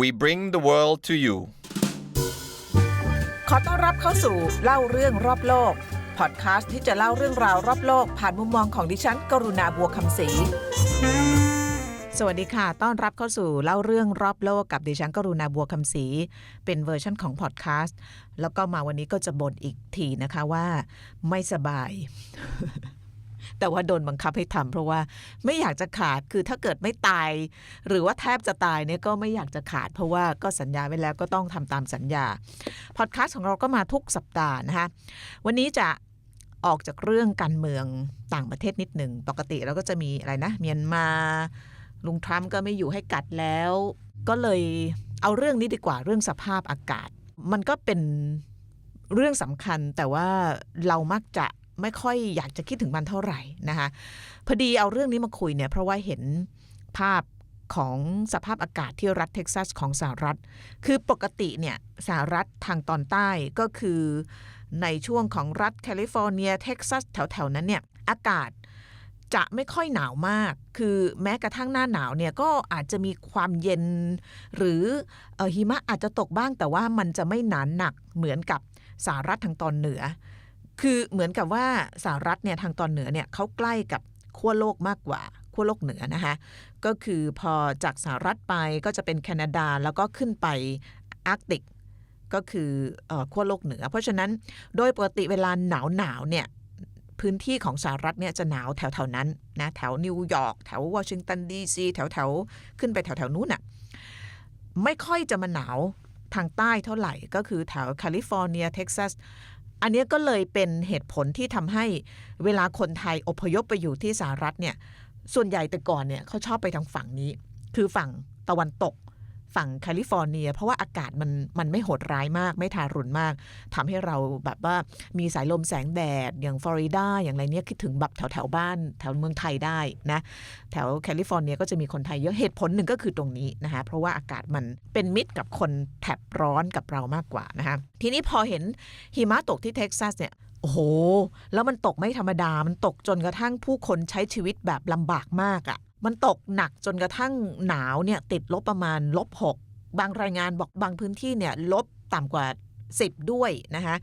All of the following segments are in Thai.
We bring the world to you ขอต้อนรับเข้าสู่เล่าเรื่องรอบโลก พอดคาสต์ที่จะเล่าเรื่องราวรอบโลก ผ่านมุมมองของดิฉัน กรุณาบัวคำศรีสวัสดีค่ะ ต้อนรับเข้าสู่เล่าเรื่องรอบโลกกับดิฉันกรุณาบัวคำศรีเป็นเวอร์ชันของพอดคาสต์ แล้วก็มาวันนี้ก็จะบ่นอีกทีนะคะว่าไม่สบาย แต่ว่าโดนบังคับให้ทำเพราะว่าไม่อยากจะขาดคือถ้าเกิดไม่ตาย หรือว่าแทบจะตายเนี่ยก็ไม่อยากจะขาด เพราะว่าก็สัญญาไว้แล้วก็ต้องทำตามสัญญาพอดแคสต์ของเราก็มาทุกสัปดาห์นะคะวันนี้จะออกจากเรื่องการเมืองต่างประเทศนิดหนึ่ง ปกติเราก็จะมีอะไรนะ เมียนมา ลุงทรัมป์ก็ไม่อยู่ให้กัดแล้ว ก็เลยเอาเรื่องนี้ดีกว่าเรื่องสภาพอากาศ มันก็เป็นเรื่องสำคัญแต่ว่าเรามักจะ ไม่ค่อยอยากจะคิดถึงมันเท่าไหร่นะคะพอดีเอาเรื่องนี้มาคุยเนี่ยเพราะว่าเห็นภาพของสภาพอากาศที่รัฐเท็กซัสของสหรัฐ คือปกติเนี่ยสหรัฐทางตอนใต้ก็คือในช่วงของรัฐแคลิฟอร์เนียเท็กซัสแถวๆ นั้นเนี่ยอากาศจะไม่ค่อยหนาวมาก คือแม้กระทั่งหน้าหนาวเนี่ยก็อาจจะมีความเย็น หรืออหิมะอาจจะตกบ้างแต่ว่ามันจะไม่หนานหนักเหมือนกับสหรัฐทางตอนเหนือ คือเหมือนกับว่าสหรัฐเนี่ยทางตอนเหนือเนี่ยเขาใกล้กับขั้วโลกมากกว่าขั้วโลกเหนือนะคะก็คือพอจากสหรัฐไปก็จะเป็นแคนาดาแล้วก็ขึ้นไปอาร์กติกก็คือขั้วโลกเหนือ เพราะฉะนั้นโดยปกติเวลาหนาวหนาวเนี่ยพื้นที่ของสหรัฐเนี่ยจะหนาวแถวแถวๆนั้นนะแถวนิวยอร์กแถววอชิงตันดีซีแถวแถวๆขึ้นไปแถวแถวๆนู้นน่ะไม่ค่อยจะมาหนาวทางใต้เท่าไหร่ก็คือแถวแคลิฟอร์เนียเท็กซัส อันนี้ก็เลยเป็นเหตุผลที่ทำให้เวลาคนไทยอพยพไปอยู่ที่สหรัฐเนี่ยส่วนใหญ่แต่ก่อนเนี่ยเขาชอบไปทางฝั่งนี้ คือฝั่งตะวันตก ฝั่งแคลิฟอร์เนีย เพราะว่าอากาศมันมันไม่โหดร้ายมาก ไม่ทารุณมากทำให้เราแบบว่ามีสายลมแสงแดด อย่างฟลอริดาอย่างไรเนี้ยคิดถึงแบบแถวแถวบ้านแถวเมืองไทยได้นะแถวแคลิฟอร์เนียก็จะมีคนไทยเยอะเหตุผลหนึ่งก็คือตรงนี้นะคะเพราะว่าอากาศมันเป็นมิตรกับคนแถบร้อนกับเรามากกว่านะคะทีนี้พอเห็นหิมะตกที่เท็กซัสเนี่ยโอ้โห แล้วมันตกไม่ธรรมดา มันตกจนกระทั่งผู้คนใช้ชีวิตแบบลำบากมากอะ่ะ มันตกหนักจนกระทั่งหนาวเนี่ยติดลบประมาณลบหกบางรายงานบอกบางพื้นที่เนี่ยลบต่ำกว่า 10 ด้วยนะคะ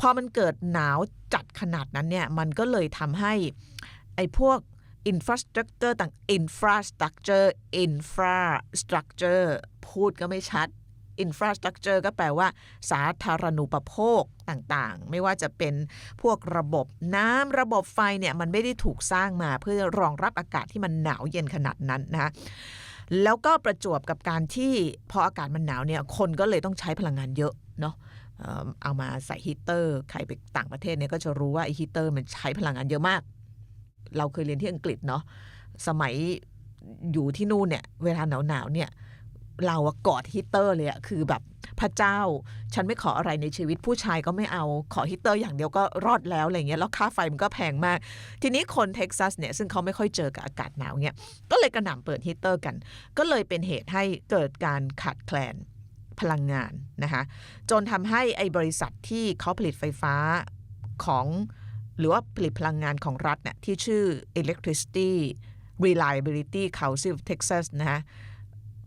พอมันเกิดหนาวจัดขนาดนั้นเนี่ยมันก็เลยทำให้ไอ้พวก infrastructure ต่าง infrastructure infrastructure พูดก็ไม่ชัด infrastructure ก็แปลว่า สาธารณูปโภคต่างๆ ไม่ว่าจะเป็นพวกระบบน้ำระบบไฟเนี่ยมันไม่ได้ถูกสร้างมาเพื่อรองรับอากาศที่มันหนาวเย็นขนาดนั้นนะคะแล้วก็ประจวบกับการที่พออากาศมันหนาวเนี่ยคนก็เลยต้องใช้พลังงานเยอะเนาะเอามาใส่ฮีเตอร์ ใครไปต่างประเทศเนี่ยก็จะรู้ว่าไอฮีเตอร์มันใช้พลังงานเยอะมาก เราเคยเรียนที่อังกฤษเนาะสมัยอยู่ที่นู่นเนี่ยเวลาหนาวๆเนี่ย เราอะกอดฮีตเตอร์เลยอะคือแบบพระเจ้า ฉันไม่ขออะไรในชีวิตผู้ชายก็ไม่เอาขอฮีตเตอร์อย่างเดียวก็รอดแล้วอะไรเงี้ยแล้วค่าไฟมันก็แพงมาก ทีนี้คนเท็กซัสเนี่ยซึ่งเขาไม่ค่อยเจอกับอากาศหนาวเนี่ยก็เลยกระหน่ำเปิดฮีตเตอร์กัน ก็เลยเป็นเหตุให้เกิดการขาดแคลนพลังงานนะคะจนทำให้ไอ้บริษัทที่เขาผลิตไฟฟ้าของหรือว่าผลิตพลังงานของรัฐเนี่ยที่ชื่อ Electricity Reliability Council of Texas นะคะ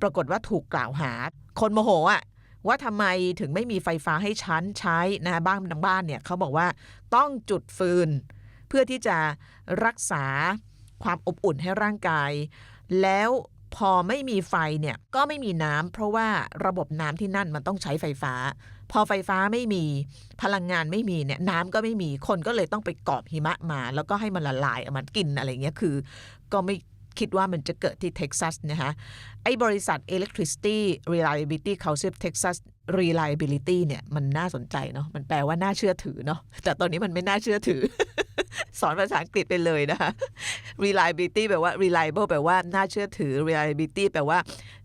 ปรากฏว่าถูกกล่าวหา คนโมโหอะว่าทำไมถึงไม่มีไฟฟ้าให้ชั้นใช้นะบ้านบางบ้านเนี่ยเขาบอกว่าต้องจุดฟืน เพื่อที่จะรักษาความอบอุ่นให้ร่างกาย แล้วพอไม่มีไฟเนี่ยก็ไม่มีน้ำเพราะว่าระบบน้ำที่นั่นมันต้องใช้ไฟฟ้า พอไฟฟ้าไม่มีพลังงานไม่มีเนี่ยน้ำก็ไม่มีคนก็เลยต้องไปกอบหิมะมา แล้วก็ให้มันละลายเอามันกินอะไรเงี้ยคือ ก็ไม่ คิดว่ามันจะเกิดที่เท็กซัสนะคะไอ้บริษัท Electricity Reliability Council of Texas Reliability เนี่ยมันน่าสนใจเนาะมันแปลว่าน่าเชื่อถือเนาะแต่ตอนนี้มันไม่น่าเชื่อถือ สอนภาษาอังกฤษไปเลยนะคะ reliability แปลว่า reliable แปลว่าน่าเชื่อถือ reliability แปลว่า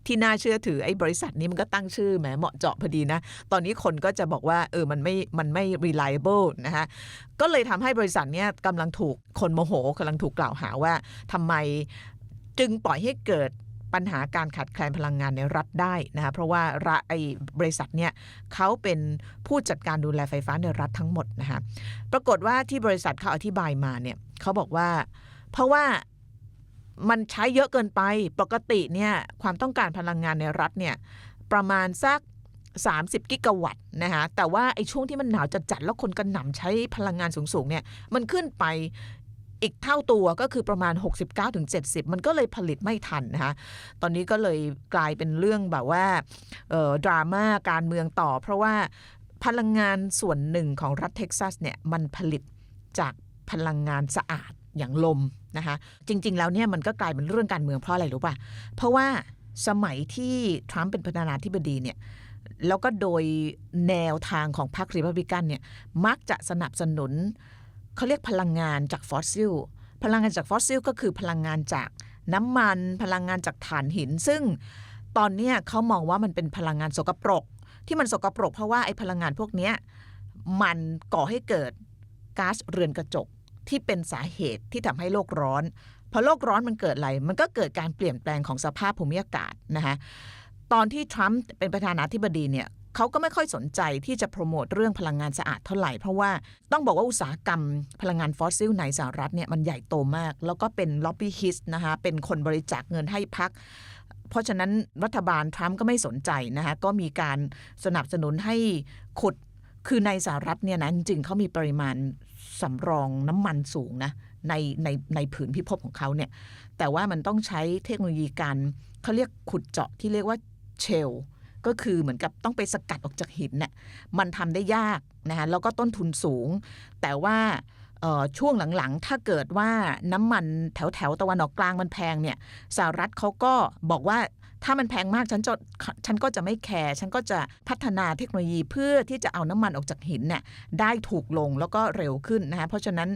ที่น่าเชื่อถือไอ้บริษัทนี้มันก็ตั้งชื่อแหมเหมาะเจาะพอดีนะ ตอนนี้คนก็จะบอกว่าเออมันไม่มันไม่ reliable นะคะก็เลยทำให้บริษัทเนี้ยกำลังถูกคนโมโหกำลังถูกกล่าวหาว่าทำไม จึงปล่อยให้เกิดปัญหาการขาดแคลนพลังงานในรัฐได้นะคะเพราะว่ารัไอ้บริษัทเนี่ยเขาเป็นผู้จัดการดูแลไฟฟ้าในรัฐทั้งหมดนะคะปรากฏว่าที่บริษัทเขาอธิบายมาเนี่ยเขาบอกว่า เพราะว่ามันใช้เยอะเกินไปปกติเนี่ยความต้องการพลังงานในรัฐเนี่ยประมาณสัก 30 กิกะวัตต์นะคะแต่ว่าไอ้ช่วงที่มันหนาวจัดๆแล้วคนกระหน่ำใช้พลังงานสูงๆเนี่ยมันขึ้นไป อีกเท่าตัวก็คือประมาณ 69-70 มันก็เลยผลิตไม่ทันนะคะตอนนี้ก็เลยกลายเป็นเรื่องแบบว่าดราม่าการเมืองต่อ เพราะว่าพลังงานส่วนหนึ่งของรัฐเท็กซัสเนี่ยมันผลิตจากพลังงานสะอาดอย่างลมนะคะจริง ๆ แล้วเนี่ยมันก็กลายเป็นเรื่องการเมืองเพราะอะไรรู้ป่ะ เพราะว่าสมัยที่ทรัมป์เป็นประธานาธิบดีเนี่ยแล้วก็โดยแนวทางของพรรครีพับลิกันเนี่ยมักจะสนับสนุน เขาเรียกพลังงานจากฟอสซิล พลังงานจากฟอสซิลก็คือพลังงานจากน้ำมัน พลังงานจากถ่านหิน ซึ่งตอนนี้เขามองว่ามันเป็นพลังงานสกปรก ที่มันสกปรกเพราะว่าไอ้พลังงานพวกนี้มันก่อให้เกิดก๊าซเรือนกระจกที่เป็นสาเหตุที่ทำให้โลกร้อนพอโลกร้อนมันเกิดอะไร มันก็เกิดการเปลี่ยนแปลงของสภาพภูมิอากาศนะคะตอนที่ทรัมป์เป็นประธานาธิบดีเนี่ย เขาก็ไม่ค่อยสนใจที่จะโปรโมทเรื่องพลังงานสะอาดเท่าไหร่ เพราะว่าต้องบอกว่าอุตสาหกรรมพลังงานฟอสซิลในสหรัฐเนี่ยมันใหญ่โตมาก แล้วก็เป็นล็อบบี้ฮิสต์นะคะเป็นคนบริจาคเงินให้พักเพราะฉะนั้นรัฐบาลทรัมป์ก็ไม่สนใจนะคะก็มีการสนับสนุนให้ขุดคือในสหรัฐเนี่ยนะจริงเขามีปริมาณสำรองน้ำมันสูงนะในในในผืนพิภพของเขาเนี่ยแต่ว่ามันต้องใช้เทคโนโลยีการเขาเรียกขุดเจาะที่เรียกว่าเชล ก็คือเหมือนกับต้องไปสกัดออกจากหินเนี่ยมันทำได้ยากนะคะแล้วก็ต้นทุนสูง แต่ว่าช่วงหลังๆ ถ้าเกิดว่าน้ำมันแถวแถวตะวันออกกลางมันแพงเนี่ยสหรัฐเขาก็บอกว่าถ้ามันแพงมากฉันจะฉันก็จะไม่แคร์ฉันก็จะพัฒนาเทคโนโลยีเพื่อที่จะเอาน้ำมันออกจากหินเนี่ยได้ถูกลงแล้วก็เร็วขึ้นนะคะเพราะฉะนั้น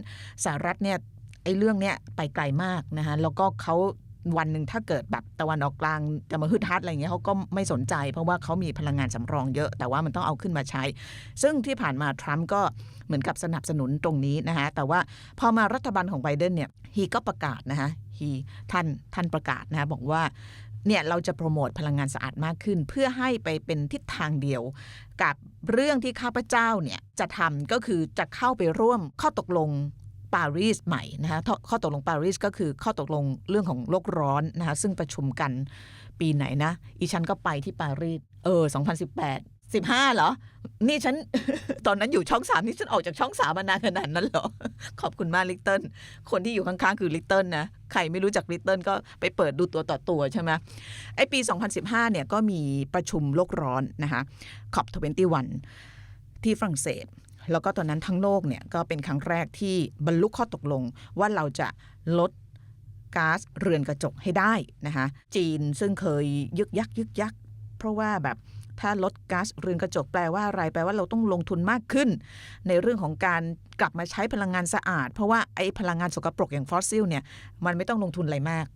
สหรัฐเนี่ยไอ้เรื่องเนี้ยไปไกลมากนะคะแล้วก็เขา วันหนึ่งถ้าเกิดแบบตะวันออกกลางจะมาฮึดฮัดอะไรเงี้ยเขาก็ไม่สนใจ เพราะว่าเขามีพลังงานสำรองเยอะ แต่ว่ามันต้องเอาขึ้นมาใช้ ซึ่งที่ผ่านมาทรัมป์ก็เหมือนกับสนับสนุนตรงนี้นะคะแต่ว่าพอมารัฐบาลของไบเดนเนี่ยฮีก็ประกาศนะคะฮีท่านท่านประกาศนะคะบอกว่าเนี่ยเราจะโปรโมทพลังงานสะอาดมากขึ้น เพื่อให้ไปเป็นทิศทางเดียวกับเรื่องที่ข้าพเจ้าเนี่ยจะทำก็คือจะเข้าไปร่วมข้อตกลง ปารีสใหม่นะคะข้อตกลงปารีสก็คือข้อตกลงเรื่องของโลกร้อนนะคะซึ่งประชุมกันปีไหนนะ อีฉันก็ไปที่ปารีสเออ 2018 15เหรอ นี่ฉัน ตอนนั้นอยู่ช่องสามนี่ฉันออกจากช่องสามมานานขนาดนั้นเหรอ ขอบคุณมากลิตเติ้ลคนที่อยู่ข้างๆ คือลิตเติ้ลนะ ใครไม่รู้จักลิตเติ้ลก็ไปเปิดดูตัวต่อตัวใช่ไหมไอปี 2015 เนี่ยก็มีประชุมโลกร้อนนะคะคอป21ที่ฝรั่งเศส แล้วก็ตอนนั้นทั้งโลกเนี่ยก็เป็นครั้งแรกที่บรรลุข้อตกลงว่าเราจะลดก๊าซเรือนกระจกให้ได้นะคะจีนซึ่งเคยยึกยักยึกยัก เพราะว่าแบบถ้าลดก๊าซเรือนกระจกแปลว่าอะไรแปลว่าเราต้องลงทุนมากขึ้น ในเรื่องของการกลับมาใช้พลังงานสะอาด เพราะว่าไอ้พลังงานสกปรกอย่างฟอสซิลเนี่ยมันไม่ต้องลงทุนอะไรมาก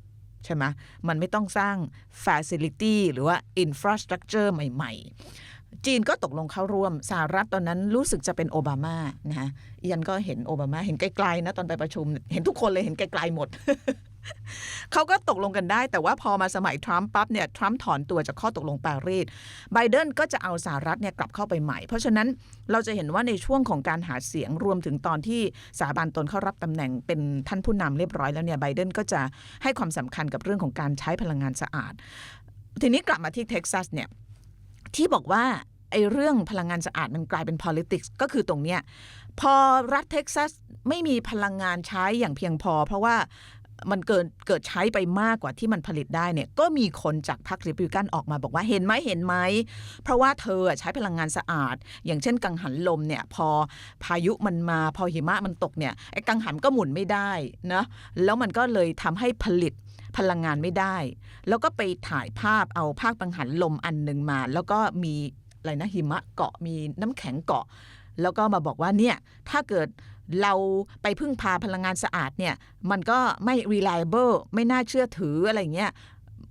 ใช่ไหมมันไม่ต้องสร้าง facility หรือว่า infrastructure ใหม่ ๆ จีนก็ตกลงเข้าร่วมสหรัฐตอนนั้นรู้สึกจะเป็นโอบามานะคะยันก็เห็นโอบามาเห็นไกลๆนะตอนไปประชุม เห็นทุกคนเลยเห็นไกลๆหมด เขาก็ตกลงกันได้ แต่ว่าพอมาสมัยทรัมป์ปั๊บเนี่ยทรัมป์ถอนตัวจากข้อตกลงปารีสไบเดนก็จะเอาสหรัฐเนี่ยกลับเข้าไปใหม่ เพราะฉะนั้นเราจะเห็นว่าในช่วงของการหาเสียงรวมถึงตอนที่สาบานตนเข้ารับตำแหน่งเป็นท่านผู้นำเรียบร้อยแล้วเนี่ยไบเดนก็จะให้ความสำคัญกับเรื่องของการใช้พลังงานสะอาด ทีนี้กลับมาที่เท็กซัสเนี่ยที่บอกว่า ไอ้เรื่องพลังงานสะอาดมันกลายเป็น politics ก็คือตรงเนี้ยพอรัฐเท็กซัสไม่มีพลังงานใช้อย่างเพียงพอ เพราะว่ามันเกิดเกิดใช้ไปมากกว่าที่มันผลิตได้เนี่ยก็มีคนจากพรรครีพับลิกันออกมาบอกว่าเห็นไหมเห็นไหม เพราะว่าเธอใช้พลังงานสะอาด อย่างเช่นกังหันลมเนี่ยพอพายุมันมาพอหิมะมันตกเนี่ยไอ้กังหันก็หมุนไม่ได้นะแล้วมันก็เลยทำให้ผลิตพลังงานไม่ได้ แล้วก็ไปถ่ายภาพเอาภาคกังหันลมอันหนึ่งมา แล้วก็มี อะไรนะหิมะเกาะมีน้ำแข็งเกาะ แล้วก็มาบอกว่าเนี่ยถ้าเกิดเราไปพึ่งพาพลังงานสะอาดเนี่ยมันก็ไม่ reliable ไม่น่าเชื่อถืออะไรเงี้ย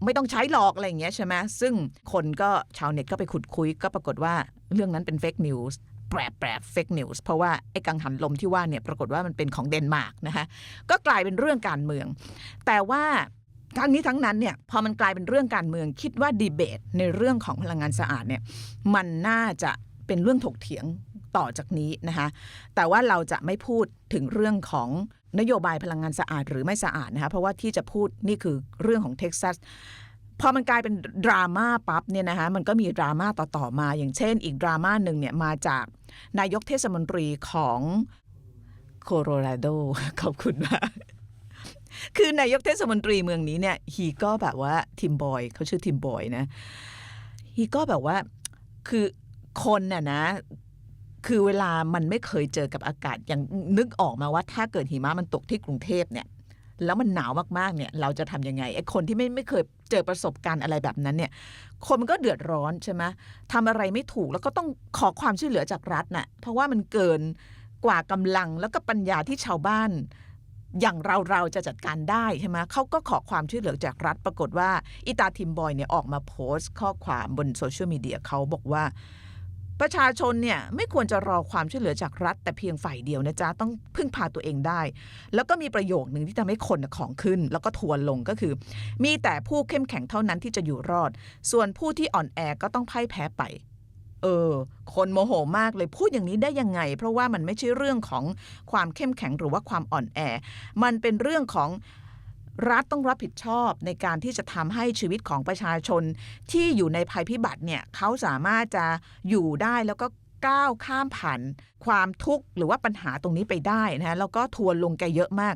ไม่ต้องใช้หลอกอะไรเงี้ยใช่ไหมซึ่งคนก็ชาวเน็ตก็ไปขุดคุยก็ปรากฏว่าเรื่องนั้นเป็น fake news แปรแปร fake news เพราะว่าไอ้กังหันลมที่ว่าเนี่ยปรากฏว่ามันเป็นของเดนมาร์กนะคะก็กลายเป็นเรื่องการเมือง แต่ว่า ทั้งนี้ทั้งนั้นเนี่ยพอมันกลายเป็นเรื่องการเมืองคิดว่าดีเบตในเรื่องของพลังงานสะอาดเนี่ยมันน่าจะเป็นเรื่องถกเถียงต่อจากนี้นะคะแต่ว่าเราจะไม่พูดถึงเรื่องของนโยบายพลังงานสะอาดหรือไม่สะอาดนะคะเพราะว่าที่จะพูดนี่คือเรื่องของเท็กซัสพอมันกลายเป็นดราม่าปั๊บเนี่ยนะคะมันก็มีดราม่าต่อ ๆ มา อย่างเช่น อีกดราม่าหนึ่งเนี่ยมาจากนายกเทศมนตรีของโคโลราโดขอบคุณมาก คือนายกเทศมนตรีเมืองนี้เนี่ยฮีก็แบบว่าทิมบอยเขาชื่อทิมบอยนะฮีก็แบบว่าคือคนน่ะนะ คือเวลามันไม่เคยเจอกับอากาศอย่างนึกออกมาว่า ถ้าเกิดหิมะมันตกที่กรุงเทพเนี่ย แล้วมันหนาวมากๆเนี่ย เราจะทำยังไงไอ้คนที่ไม่ไม่เคยเจอประสบการณ์อะไรแบบนั้นเนี่ย คนมันก็เดือดร้อนใช่ไหมทำอะไรไม่ถูกแล้วก็ต้องขอความช่วยเหลือจากรัฐน่ะเพราะว่ามันเกินกว่ากำลังแล้วก็ปัญญาที่ชาวบ้าน อย่างเราเราจะจัดการได้ใช่ไหมเขาก็ขอความช่วยเหลือจากรัฐ ปรากฏว่าอีตาทิมบอยเนี่ยออกมาโพสต์ ข้อความบนโซเชียลมีเดียเขาบอกว่า ประชาชนเนี่ยไม่ควรจะรอความช่วยเหลือจากรัฐ แต่เพียงฝ่ายเดียวนะจ๊ะ ต้องพึ่งพาตัวเองได้ แล้วก็มีประโยคหนึ่งที่ทำให้คนของขึ้น แล้วก็ทวนลงก็คือ มีแต่ผู้เข้มแข็งเท่านั้นที่จะอยู่รอด ส่วนผู้ที่อ่อนแอก็ต้องพ่ายแพ้ไป เออ คนโมโหมากเลยพูดอย่างนี้ได้ยังไง เพราะว่ามันไม่ใช่เรื่องของความเข้มแข็งหรือว่าความอ่อนแอ มันเป็นเรื่องของรัฐต้องรับผิดชอบในการที่จะทำให้ชีวิตของประชาชน ที่อยู่ในภัยพิบัติเนี่ยเขาสามารถจะอยู่ได้แล้วก็ก้าวข้ามผ่านความทุกข์หรือว่าปัญหาตรงนี้ไปได้นะฮะแล้วก็ทวนลงแกเยอะมาก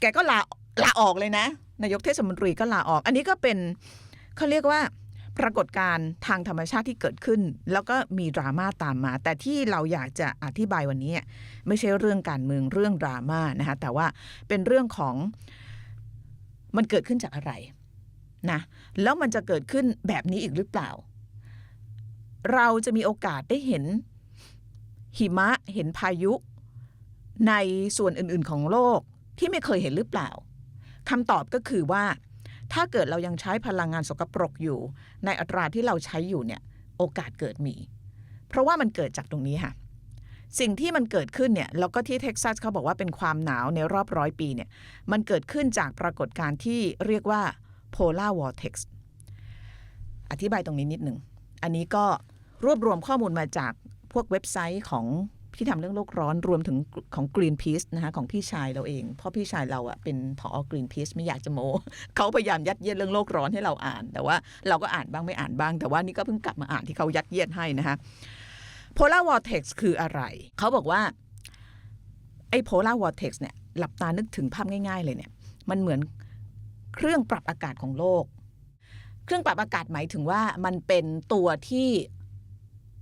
แกก็ลาลาออกเลยนะ นายกเทศมนตรีก็ลาออก อันนี้ก็เป็นเขาเรียกว่า ปรากฏการณ์ทางธรรมชาติที่เกิดขึ้น แล้วก็มีดราม่าตามมา แต่ที่เราอยากจะอธิบายวันนี้ไม่ใช่เรื่องการเมืองเรื่องดราม่านะคะแต่ว่าเป็นเรื่องของมันเกิดขึ้นจากอะไรนะแล้วมันจะเกิดขึ้นแบบนี้อีกหรือเปล่า เราจะมีโอกาสได้เห็นหิมะเห็นพายุในส่วนอื่นๆของโลกที่ไม่เคยเห็นหรือเปล่าคำตอบก็คือว่า ถ้าเกิดเรายังใช้พลังงานสกปรกอยู่ ในอัตราที่เราใช้อยู่เนี่ยโอกาสเกิดมี เพราะว่ามันเกิดจากตรงนี้ค่ะสิ่งที่มันเกิดขึ้นเนี่ยแล้วก็ที่เท็กซัสเขาบอกว่าเป็นความหนาวในรอบร้อยปีเนี่ยมันเกิดขึ้นจากปรากฏการณ์ที่เรียกว่า polar vortex อธิบายตรงนี้นิดหนึ่ง อันนี้ก็รวบรวมข้อมูลมาจากพวกเว็บไซต์ของ ที่ทำเรื่องโลกร้อนรวมถึงของ Greenpeace นะคะของพี่ชายเราเอง เพราะพี่ชายเราอะเป็นผอ Greenpeace ไม่อยากจะโมเขาพยายามยัดเยียดเรื่องโลกร้อนให้เราอ่าน แต่ว่าเราก็อ่านบ้างไม่อ่านบ้าง แต่ว่านี่ก็เพิ่งกลับมาอ่านที่เขายัดเยียดให้นะคะ polar vortex คืออะไร เขาบอกว่าไอ้ polar vortex เนี่ยหลับตานึกถึงภาพง่าย ๆ เลยเนี่ย มันเหมือนเครื่องปรับอากาศของโลก เครื่องปรับอากาศหมายถึงว่ามันเป็นตัวที่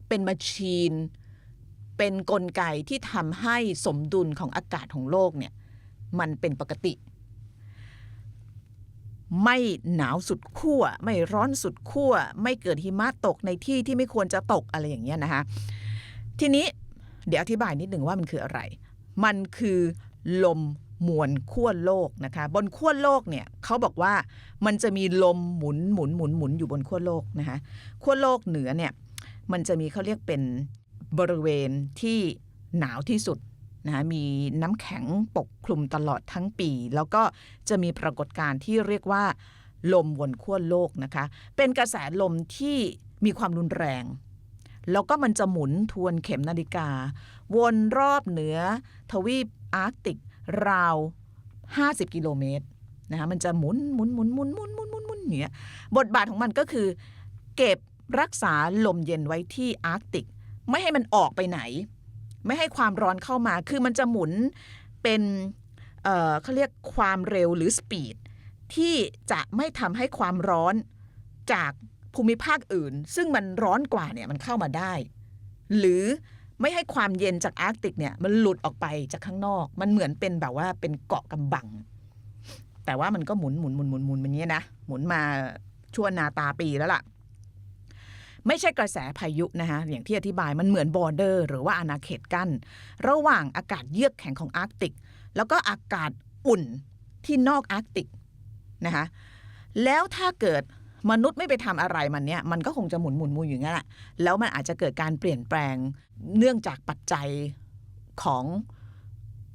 เป็นมาชีน เป็นนกลไกที่ทำให้สมดุลของอากาศของโลกเนี่ยมันเป็นปกติ ไม่หนาวสุดขั้วไม่ร้อนสุดขั้วไม่เกิดหิมะตกในที่ที่ไม่ควรจะตกอะไรอย่างเงี้ยนะคะทีนี้เดี๋ยวอธิบายนิดหนึ่งว่ามันคืออะไร มันคือลมมวลขั้วโลกนะคะบนขั้วโลกเนี่ยเขาบอกว่ามันจะมีลมหมุนหมุนหมุนหมุนอยู่บนขั้วโลกนะคะขั้วโลกเหนือเนี่ยมันจะมีเขาเรียกเป็น บริเวณที่หนาวที่สุดนะคะมีน้ำแข็งปกคลุมตลอดทั้งปี แล้วก็จะมีปรากฏการณ์ที่เรียกว่า ลมบนขั้วโลกนะคะ เป็นกระแสลมที่มีความรุนแรง แล้วก็มันจะหมุนทวนเข็มนาฬิกา วนรอบเหนือ ทวีปอาร์กติกราว 50 กิโลเมตรนะคะมันจะหมุนหมุนหมุนหมุนหมุนหมุนหมุนหมุนเนี้ยบทบาทของมันก็คือ เก็บรักษาลมเย็นไว้ที่อาร์กติก ไม่ให้มันออกไปไหน ไม่ให้ความร้อนเข้ามา คือมันจะหมุนเป็นเอ่อเขาเรียกความเร็วหรือสปีดที่จะไม่ทำให้ความร้อนจากภูมิภาคอื่น ซึ่งมันร้อนกว่าเนี่ยมันเข้ามาได้ หรือไม่ให้ความเย็นจากอาร์กติกเนี่ยมันหลุดออกไปจากข้างนอก มันเหมือนเป็นแบบว่าเป็นเกาะกำบัง แต่ว่ามันก็หมุนหมุนหมุนหมุนหมุนแบบนี้นะหมุนมาชั่วนาตาปีแล้วล่ะ ไม่ใช่กระแสพายุนะคะอย่างที่อธิบายมันเหมือนบอร์เดอร์ หรือว่าอาณาเขตกั้น ระหว่างอากาศเยือกแข็งของอาร์กติก แล้วก็อากาศอุ่นที่นอกอาร์กติกนะคะแล้วถ้าเกิดมนุษย์ไม่ไปทำอะไรมันเนี่ยมันก็คงจะหมุนหมุนมุนอยู่งั้นแหละแล้วมันอาจจะเกิดการเปลี่ยนแปลงเนื่องจากปัจจัยของ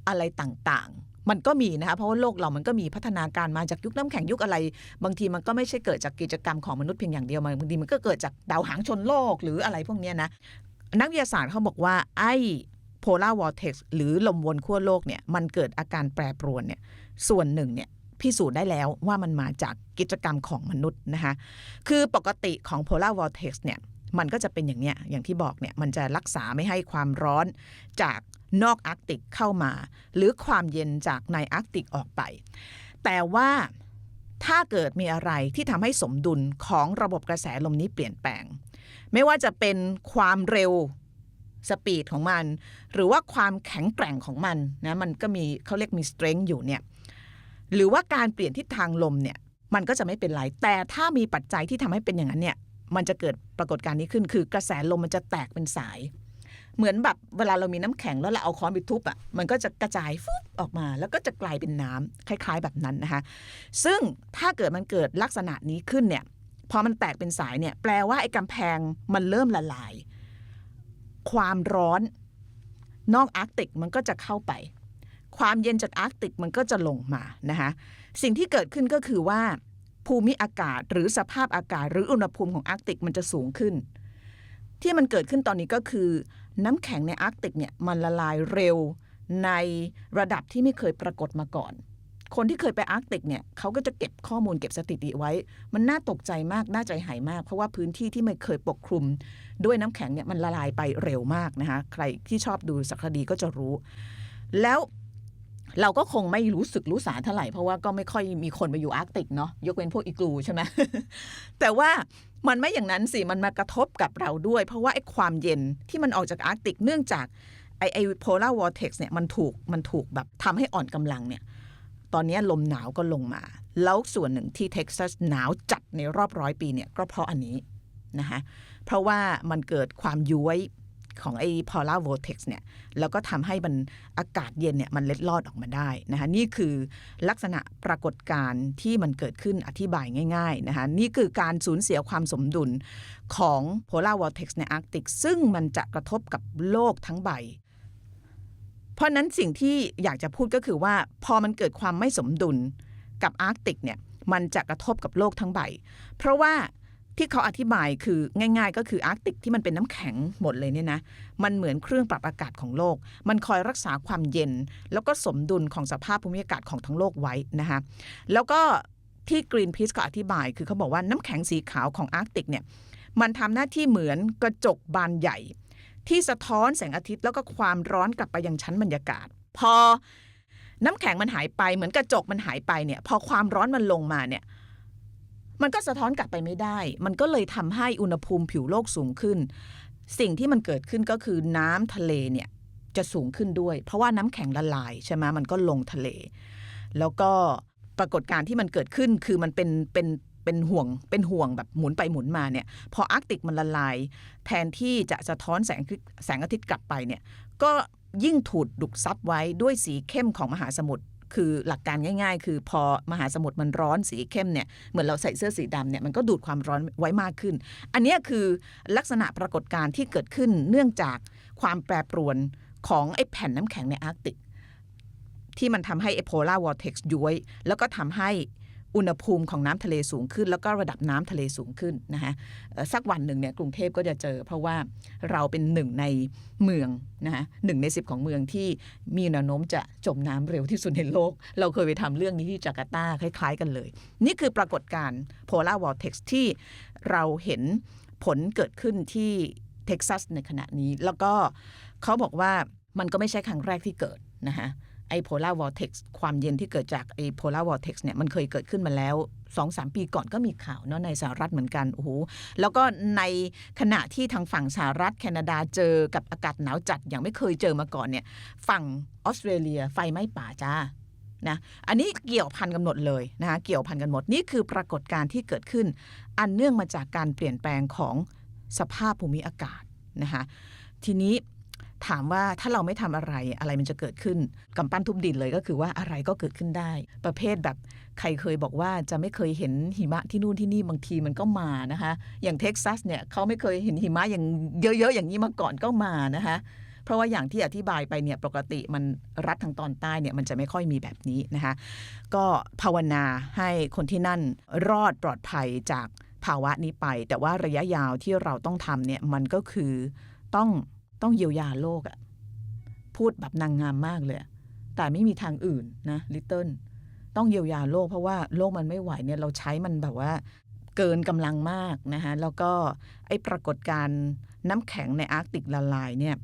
อะไรต่าง มันก็มีนะคะเพราะว่าโลกเรามันก็มีพัฒนาการมาจากยุคน้ำแข็งยุคอะไร บางทีมันก็ไม่ใช่เกิดจากกิจกรรมของมนุษย์เพียงอย่างเดียวมันบางทีมันก็เกิดจากดาวหางชนโลกหรืออะไรพวกนี้นะนักวิทยาศาสตร์เขาบอกว่าไอ้ polar vortex หรือลมวนขั้วโลกเนี่ยมันเกิดอาการแปรปรวนเนี่ยส่วนหนึ่งเนี่ยพิสูจน์ได้แล้วว่ามันมาจากกิจกรรมของมนุษย์นะคะคือปกติของ polar vortex เนี่ยมันก็จะเป็นอย่างเนี้ยอย่างที่บอกเนี่ยมันจะรักษาไม่ให้ความร้อนจาก นอกอาร์กติกเข้ามา หรือความเย็นจากในอาร์กติกออกไป แต่ว่าถ้าเกิดมีอะไรที่ทำให้สมดุลของระบบกระแสลมนี้เปลี่ยนแปลง ไม่ว่าจะเป็นความเร็วสปีดของมัน หรือว่าความแข็งแกร่งของมันนะมันก็มีเขาเรียกมี strength อยู่เนี่ยหรือว่าการเปลี่ยนทิศทางลมเนี่ยมันก็จะไม่เป็นไร แต่ถ้ามีปัจจัยที่ทำให้เป็นอย่างนั้นเนี่ยมันจะเกิดปรากฏการณ์นี้ขึ้นคือกระแสลมมันจะแตกเป็นสาย เหมือนแบบเวลาเรามีน้ำแข็งแล้วเราเอาค้อนไปทุบอะมันก็จะกระจายฟุบออกมา แล้วก็จะกลายเป็นน้ำคล้ายๆ แบบนั้นนะคะซึ่งถ้าเกิดมันเกิดลักษณะนี้ขึ้นเนี่ยพอมันแตกเป็นสายเนี่ยแปลว่าไอ้กำแพงมันเริ่มละลาย ความร้อนนอกอาร์กติกมันก็จะเข้าไป ความเย็นจากอาร์กติกมันก็จะลงมานะคะสิ่งที่เกิดขึ้นก็คือว่า ภูมิอากาศหรือสภาพอากาศ หรืออุณหภูมิของอาร์กติกมันจะสูงขึ้น ที่มันเกิดขึ้นตอนนี้ก็คือ น้ำแข็งในอาร์กติกเนี่ยมันละลายเร็วในระดับที่ไม่เคยปรากฏมาก่อน คนที่เคยไปอาร์กติกเนี่ยเขาก็จะเก็บข้อมูลเก็บสถิติไว้ มันน่าตกใจมาก น่าใจหายมาก เพราะว่าพื้นที่ที่ไม่เคยปกคลุม ด้วยน้ำแข็งเนี่ยมันละลายไปเร็วมากนะคะ ใครที่ชอบดูสารคดีก็จะรู้ แล้ว เราก็คงไม่รู้สึกรู้สาเท่าไหร่ เพราะว่าก็ไม่ค่อยมีคนไปอยู่อาร์กติกเนาะยกเว้นพวกอีกลูใช่ไหมแต่ว่ามันไม่อย่างนั้นสิ มันมากระทบกับเราด้วย เพราะว่าไอ้ความเย็นที่มันออกจากอาร์กติกเนื่องจากไอ้ไอ้ polar vortex เนี่ยมันถูกมันถูกแบบทำให้อ่อนกำลังเนี่ยตอนนี้ลมหนาวก็ลงมา แล้วส่วนหนึ่งที่เท็กซัสหนาวจัดในรอบร้อยปีเนี่ยก็เพราะอันนี้นะคะเพราะว่ามันเกิดความย้วย ของไอ้ polar vortex เนี่ยแล้วก็ทำให้มันอากาศเย็นเนี่ยมันเล็ดลอดออกมาได้นะคะนี่คือลักษณะปรากฏการณ์ที่มันเกิดขึ้นอธิบายง่ายๆนะคะนี่คือการสูญเสียความสมดุลของ polar vortex ในอาร์กติก ซึ่งมันจะกระทบกับโลกทั้งใบ เพราะนั้นสิ่งที่อยากจะพูดก็คือว่าพอมันเกิดความไม่สมดุลกับอาร์กติกเนี่ยมันจะกระทบกับโลกทั้งใบ เพราะว่า ที่เขาอธิบายคือง่าย ๆ ก็คืออาร์กติกที่มันเป็นน้ำแข็งหมดเลยเนี่ยนะมันเหมือนเครื่องปรับอากาศของโลก มันคอยรักษาความเย็น แล้วก็สมดุลของสภาพภูมิอากาศของทั้งโลกไว้นะคะแล้วก็ที่ Greenpeace ก็อธิบายคือเขาบอกว่าน้ำแข็งสีขาวของอาร์กติกเนี่ยมันทำหน้าที่เหมือนกระจกบานใหญ่ ที่สะท้อนแสงอาทิตย์แล้วก็ความร้อนกลับไปยังชั้นบรรยากาศ พอน้ำแข็งมันหายไปเหมือนกระจกมันหายไปเนี่ยพอความร้อนมันลงมาเนี่ย มันก็สะท้อนกลับไปไม่ได้ มันก็เลยทำให้อุณหภูมิผิวโลกสูงขึ้น สิ่งที่มันเกิดขึ้นก็คือน้ำทะเลเนี่ยจะสูงขึ้นด้วย เพราะว่าน้ำแข็งละลายใช่ไหมมันก็ลงทะเล แล้วก็ปรากฏการณ์ที่มันเกิดขึ้นคือมันเป็นเป็นเป็นห่วงเป็นห่วงแบบหมุนไปหมุนมาเนี่ยพออาร์กติกมันละลาย แทนที่จะสะท้อนแสงแสงอาทิตย์กลับไปเนี่ยก็ยิ่งถูดดุกซับไว้ด้วยสีเข้มของมหาสมุทร คือหลักการง่าย ๆ คือพอมหาสมุทรมันร้อนสีเข้มเนี่ยเหมือนเราใส่เสื้อสีดำเนี่ยมันก็ดูดความร้อนไว้มากขึ้น อันนี้คือลักษณะปรากฏการณ์ที่เกิดขึ้นเนื่องจากความแปรปรวนของไอ้แผ่นน้ำแข็งในอาร์กติก ที่มันทำให้ไอโพลาร์วอร์เท็กซ์ย้วย แล้วก็ทำให้ อุณหภูมิของน้ำทะเลสูงขึ้น แล้วก็ระดับน้ำทะเลสูงขึ้นนะคะสักวันหนึ่งเนี่ยกรุงเทพก็จะเจอ เพราะว่าเราเป็นหนึ่งในเมืองนะคะหนึ่งในสิบของเมืองที่มีแนวโน้มจะจมน้ำเร็วที่สุดในโลก เราเคยไปทำเรื่องนี้ที่จาการ์ตาคล้าย ๆ กันเลย นี่คือปรากฏการณ์โพลาร์วอร์เท็กซ์ที่เราเห็นผลเกิดขึ้นที่เท็กซัสในขณะนี้ แล้วก็เขาบอกว่ามันก็ไม่ใช่ครั้งแรกที่เกิดนะคะ ไอโพลาร์วอร์เท็กซ์ความเย็นที่เกิดจากไอโพลาร์วอร์เท็กซ์เนี่ยมันเคยเกิดขึ้นมาแล้ว2อสปีก่อนก็มีข่าวเนาะในสหรัฐเหมือนกันโอ้โหแล้วก็ในขณะที่ทางฝั่งสหรัฐแคนาดาเจอกับอากาศหนาวจัดอย่างไม่เคยเจอมาก่อนเนี่ยฝั่งออสเตรเลียไฟไหม้ป่าจ้านะอันนี้เกี่ยวพันกันหมดเลยนะคะเกี่ยวพันกันหมดนี่คือปรากฏการณ์ที่เกิดขึ้น อันเนื่องมาจากการเปลี่ยนแปลงของสภาพภูมิอากาศนะคะทีนี้ ถามว่าถ้าเราไม่ทำอะไรอะไรมันจะเกิดขึ้นกำปั้นทุบดินเลยก็คือว่าอะไรก็เกิดขึ้นได้ ประเภทแบบใครเคยบอกว่าจะไม่เคยเห็นหิมะที่นู่นที่นี่บางทีมันก็มานะคะ อย่างเท็กซัสเนี่ยเขาไม่เคยเห็นหิมะอย่างเยอะๆอย่างนี้มาก่อนก็มานะคะเพราะว่าอย่างที่อธิบายไปเนี่ยปกติมันรัฐทางตอนใต้เนี่ยมันจะไม่ค่อยมีแบบนี้นะคะ ก็ภาวนาให้คนที่นั่นรอดปลอดภัยจากภาวะนี้ไป แต่ว่าระยะยาวที่เราต้องทำเนี่ยมันก็คือต้อง ต้องเยียวยาโลกอะพูดแบบนางงามมากเลย แต่ไม่มีทางอื่นนะลิตเติ้ลต้องเยียวยาโลกเพราะว่าโลกมันไม่ไหวเนี่ยเราใช้มันแบบว่าเกินกำลังมากนะคะแล้วก็ไอ้ปรากฏการณ์น้ำแข็งในอาร์กติกละลายเนี่ย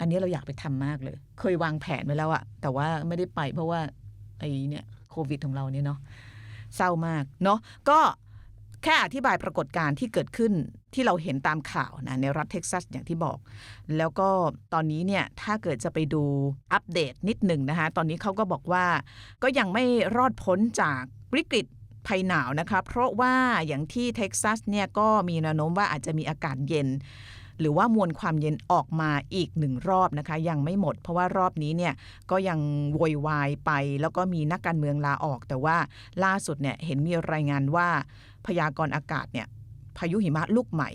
อันนี้เราอยากไปทำมากเลย เคยวางแผนไว้แล้วอะแต่ว่าไม่ได้ไปเพราะว่าไอ้เนี่ยโควิดของเราเนี่ยเนาะเศร้ามากเนาะก็ แค่อธิบายปรากฏการณ์ที่เกิดขึ้นที่เราเห็นตามข่าวนะในรัฐเท็กซัสอย่างที่บอก แล้วก็ตอนนี้เนี่ยถ้าเกิดจะไปดูอัปเดตนิดหนึ่งนะคะตอนนี้เขาก็บอกว่าก็ยังไม่รอดพ้นจากวิกฤตภัยหนาวนะคะเพราะว่าอย่างที่เท็กซัสเนี่ยก็มีแนวโน้มว่าอาจจะมีอากาศเย็น หรือว่ามวลความเย็นออกมาอีกหนึ่งรอบนะคะ ยังไม่หมด เพราะว่ารอบนี้เนี่ยก็ยังโวยวายไป แล้วก็มีนักการเมืองลาออก แต่ว่าล่าสุดเนี่ยเห็นมีรายงานว่าพยากรณ์อากาศเนี่ยพายุหิมะลูกใหม่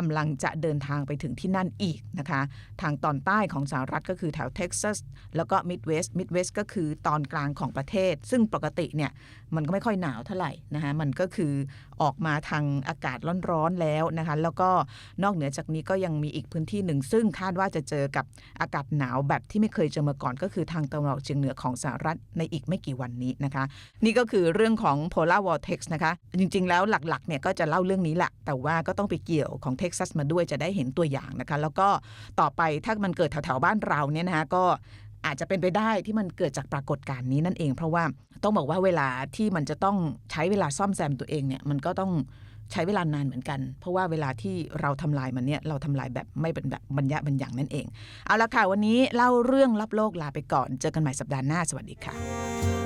กำลังจะเดินทางไปถึงที่นั่นอีกนะคะ ทางตอนใต้ของสหรัฐก็คือแถวเท็กซัส แล้วก็มิดเวสต์มิดเวสต์ก็คือตอนกลางของประเทศ ซึ่งปกติเนี่ย มันก็ไม่ค่อยหนาวเท่าไหร่นะคะมันก็คือออกมาทางอากาศร้อนๆแล้วนะคะแล้วก็นอกเหนือจากนี้ก็ยังมีอีกพื้นที่หนึ่ง ซึ่งคาดว่าจะเจอกับอากาศหนาวแบบที่ไม่เคยเจอมาก่อนก็คือทางตะวันออกเฉียงเหนือของสหรัฐในอีกไม่กี่วันนี้นะคะ นี่ก็คือเรื่องของ polar vortex นะคะ จริงๆ แล้วหลักๆเนี่ยก็จะเล่าเรื่องนี้แหละ แต่ว่าก็ต้องไปเกี่ยวของเท็กซัสมาด้วยจะได้เห็นตัวอย่างนะคะ แล้วก็ต่อไปถ้ามันเกิดแถวๆบ้านเราเนี่ยนะคะก็ อาจจะเป็นไปได้ที่มันเกิดจากปรากฏการณ์นี้นั่นเอง เพราะว่าต้องบอกว่าเวลาที่มันจะต้องใช้เวลาซ่อมแซมตัวเองเนี่ยมันก็ต้องใช้เวลานานเหมือนกัน เพราะว่าเวลาที่เราทำลายมันเนี่ยเราทำลายแบบไม่เป็นแบบบรรยะบรรยังนั่นเอง เอาละค่ะวันนี้เล่าเรื่องลับโลกลาไปก่อน เจอกันใหม่สัปดาห์หน้าสวัสดีค่ะ